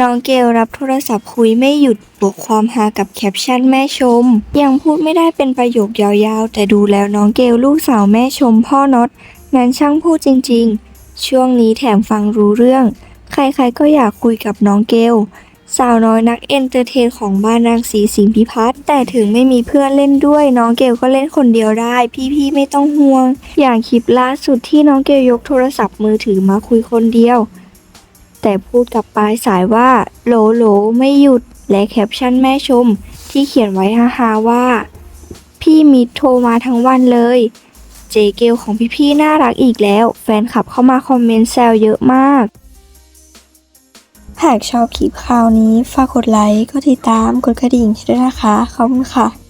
น้องเกลรับโทรศัพท์คุยไม่หยุดบวกความฮากับแคปชั่นแม่ชม ยังพูดไม่ได้เป็นประโยคยาวๆ แต่ดูแล้วน้องเกลลูกสาวแม่ชมพ่อน็อตนั้นช่างพูดจริงๆ ช่วงนี้แถมฟังรู้เรื่อง ใครๆก็อยากคุยกับน้องเกล สาวน้อยนักเอนเตอร์เทนของบ้านนางสีสิงพิพัฒน์แต่ถึงไม่มีเพื่อนเล่นด้วย น้องเกลก็เล่นคนเดียวได้ พี่ๆไม่ต้องห่วง อย่างคลิปล่าสุดที่น้องเกลยกโทรศัพท์มือถือมาคุยคนเดียว แต่พูดกับปลายสายว่าโหลโหลไม่หยุดและแคปชั่นแม่ชม ที่เขียนไว้ฮาๆว่า พี่มิดโทรมาทั้งวันเลย เจเกลของพี่ๆน่ารักอีกแล้ว แฟนคลับเข้ามาคอมเมนต์แซวเยอะมาก หากชอบคลิปคราวนี้ ฝากกดไลค์ กดติดตาม กดกระดิ่งให้ด้วยนะคะ ขอบคุณค่ะ